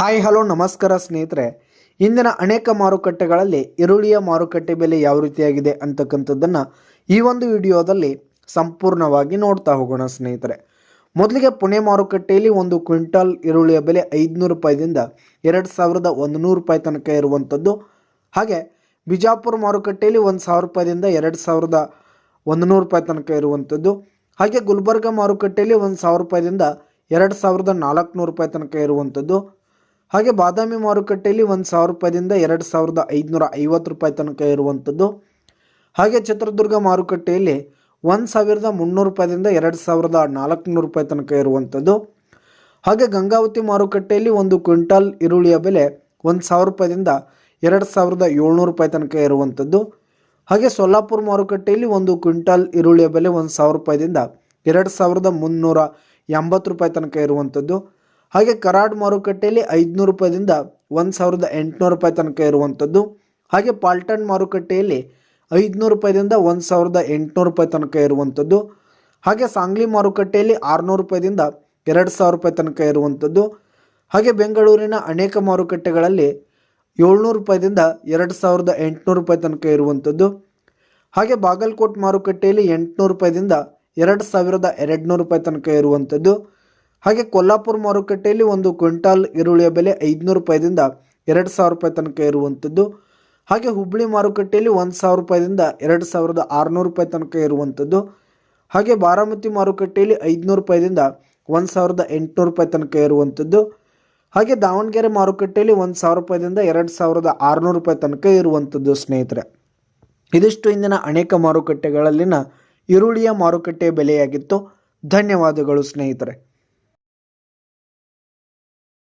Hi, hello, ನಮಸ್ಕಾರ ಸ್ನೇಹಿತರೆ. ಇಂದಿನ ಅನೇಕ ಮಾರುಕಟ್ಟೆಗಳಲ್ಲಿ ಈರುಳ್ಳಿಯ ಮಾರುಕಟ್ಟೆ ಬೆಲೆ ಯಾವ ರೀತಿಯಾಗಿದೆ ಅಂತಕ್ಕಂಥದ್ದನ್ನು ಈ ಒಂದು ವಿಡಿಯೋದಲ್ಲಿ ಸಂಪೂರ್ಣವಾಗಿ ನೋಡ್ತಾ ಹೋಗೋಣ ಸ್ನೇಹಿತರೆ. ಮೊದಲಿಗೆ ಪುಣೆ ಮಾರುಕಟ್ಟೆಯಲ್ಲಿ ಒಂದು ಕ್ವಿಂಟಾಲ್ ಈರುಳ್ಳಿಯ ಬೆಲೆ ಐದುನೂರು ರೂಪಾಯಿದಿಂದ ಎರಡು ಸಾವಿರದ ಒಂದು ನೂರು ರೂಪಾಯಿ ತನಕ ಇರುವಂಥದ್ದು. ಹಾಗೆ ಬಿಜಾಪುರ ಮಾರುಕಟ್ಟೆಯಲ್ಲಿ ಒಂದು ಸಾವಿರ ರೂಪಾಯಿದಿಂದ ಎರಡು ಸಾವಿರದ ಒಂದು ನೂರು ರೂಪಾಯಿ ತನಕ ಇರುವಂಥದ್ದು. ಹಾಗೆ ಗುಲ್ಬರ್ಗ ಮಾರುಕಟ್ಟೆಯಲ್ಲಿ ಒಂದು ಸಾವಿರ ರೂಪಾಯಿದಿಂದ ಎರಡು ಸಾವಿರದ ನಾಲ್ಕುನೂರು ರೂಪಾಯಿ ತನಕ ಇರುವಂಥದ್ದು. ಹಾಗೆ ಬಾದಾಮಿ ಮಾರುಕಟ್ಟೆಯಲ್ಲಿ ಒಂದು ಸಾವಿರ ರೂಪಾಯಿದಿಂದ ಎರಡು ಸಾವಿರದ ಐದುನೂರ ಐವತ್ತು ರೂಪಾಯಿ ತನಕ ಇರುವಂಥದ್ದು. ಹಾಗೆ ಚಿತ್ರದುರ್ಗ ಮಾರುಕಟ್ಟೆಯಲ್ಲಿ ಒಂದು ಸಾವಿರದ ಮುನ್ನೂರು ರೂಪಾಯಿದಿಂದ ಎರಡು ಸಾವಿರದ ನಾಲ್ಕುನೂರು ರೂಪಾಯಿ ತನಕ ಇರುವಂಥದ್ದು. ಹಾಗೆ ಗಂಗಾವತಿ ಮಾರುಕಟ್ಟೆಯಲ್ಲಿ ಒಂದು ಕ್ವಿಂಟಾಲ್ ಈರುಳ್ಳಿಯ ಬೆಲೆ ಒಂದು ಸಾವಿರ ರೂಪಾಯಿದಿಂದ ಎರಡು ಸಾವಿರದ ಏಳ್ನೂರು ರೂಪಾಯಿ ತನಕ ಇರುವಂಥದ್ದು. ಹಾಗೆ ಸೊಲ್ಲಾಪುರ ಮಾರುಕಟ್ಟೆಯಲ್ಲಿ ಒಂದು ಕ್ವಿಂಟಾಲ್ ಈರುಳ್ಳಿಯ ಬೆಲೆ ಒಂದು ಸಾವಿರ ರೂಪಾಯಿದಿಂದ ಎರಡು ಸಾವಿರದ ಮುನ್ನೂರ ಎಂಬತ್ತು ರೂಪಾಯಿ ತನಕ ಇರುವಂಥದ್ದು. ಹಾಗೆ ಕರಾಡ್ ಮಾರುಕಟ್ಟೆಯಲ್ಲಿ ಐದುನೂರು ರೂಪಾಯಿದಿಂದ ಒಂದು ಸಾವಿರದ ಎಂಟುನೂರು ರೂಪಾಯಿ ತನಕ ಇರುವಂಥದ್ದು. ಹಾಗೆ ಪಾಲ್ಟನ್ ಮಾರುಕಟ್ಟೆಯಲ್ಲಿ ಐದುನೂರು ರೂಪಾಯಿದಿಂದ ಒಂದು ಸಾವಿರದ ಎಂಟುನೂರು ರೂಪಾಯಿ ತನಕ ಇರುವಂಥದ್ದು. ಹಾಗೆ ಸಾಂಗ್ಲಿ ಮಾರುಕಟ್ಟೆಯಲ್ಲಿ ಆರುನೂರು ರೂಪಾಯಿದಿಂದ ಎರಡು ಸಾವಿರ ರೂಪಾಯಿ ತನಕ ಇರುವಂಥದ್ದು. ಹಾಗೆ ಬೆಂಗಳೂರಿನ ಅನೇಕ ಮಾರುಕಟ್ಟೆಗಳಲ್ಲಿ ಏಳ್ನೂರು ರೂಪಾಯಿದಿಂದ ಎರಡು ಸಾವಿರದ ಎಂಟುನೂರು ರೂಪಾಯಿ ತನಕ ಇರುವಂಥದ್ದು. ಹಾಗೆ ಬಾಗಲಕೋಟ್ ಮಾರುಕಟ್ಟೆಯಲ್ಲಿ ಎಂಟುನೂರು ರೂಪಾಯಿದಿಂದ ಎರಡು ಸಾವಿರದ ಎರಡುನೂರು ರೂಪಾಯಿ ತನಕ ಇರುವಂಥದ್ದು. ಹಾಗೆ ಕೊಲ್ಲಾಪುರ ಮಾರುಕಟ್ಟೆಯಲ್ಲಿ ಒಂದು ಕ್ವಿಂಟಾಲ್ ಈರುಳ್ಳಿಯ ಬೆಲೆ ಐದುನೂರು ರೂಪಾಯಿದಿಂದ ಎರಡು ಸಾವಿರ ರೂಪಾಯಿ ತನಕ ಇರುವಂಥದ್ದು ಹಾಗೆ ಹುಬ್ಬಳ್ಳಿ ಮಾರುಕಟ್ಟೆಯಲ್ಲಿ ಒಂದು ಸಾವಿರ ರೂಪಾಯಿದಿಂದ ಎರಡು ಸಾವಿರದ ಆರುನೂರು ರೂಪಾಯಿ ತನಕ ಇರುವಂಥದ್ದು ಹಾಗೆ ಬಾರಾಮತಿ ಮಾರುಕಟ್ಟೆಯಲ್ಲಿ ಐದುನೂರು ರೂಪಾಯಿದಿಂದ ಒಂದು ಸಾವಿರದ ಎಂಟುನೂರು ರೂಪಾಯಿ ತನಕ ಇರುವಂಥದ್ದು ಹಾಗೆ ದಾವಣಗೆರೆ ಮಾರುಕಟ್ಟೆಯಲ್ಲಿ ಒಂದು ಸಾವಿರ ರೂಪಾಯಿದಿಂದ ಎರಡು ಸಾವಿರದ ಆರುನೂರು ರೂಪಾಯಿ ತನಕ ಇರುವಂಥದ್ದು ಸ್ನೇಹಿತರೆ. ಇದಿಷ್ಟು ಇಂದಿನ ಅನೇಕ ಮಾರುಕಟ್ಟೆಗಳಲ್ಲಿನ ಈರುಳ್ಳಿಯ ಮಾರುಕಟ್ಟೆ ಬೆಲೆಯಾಗಿತ್ತು. ಧನ್ಯವಾದಗಳು ಸ್ನೇಹಿತರೆ.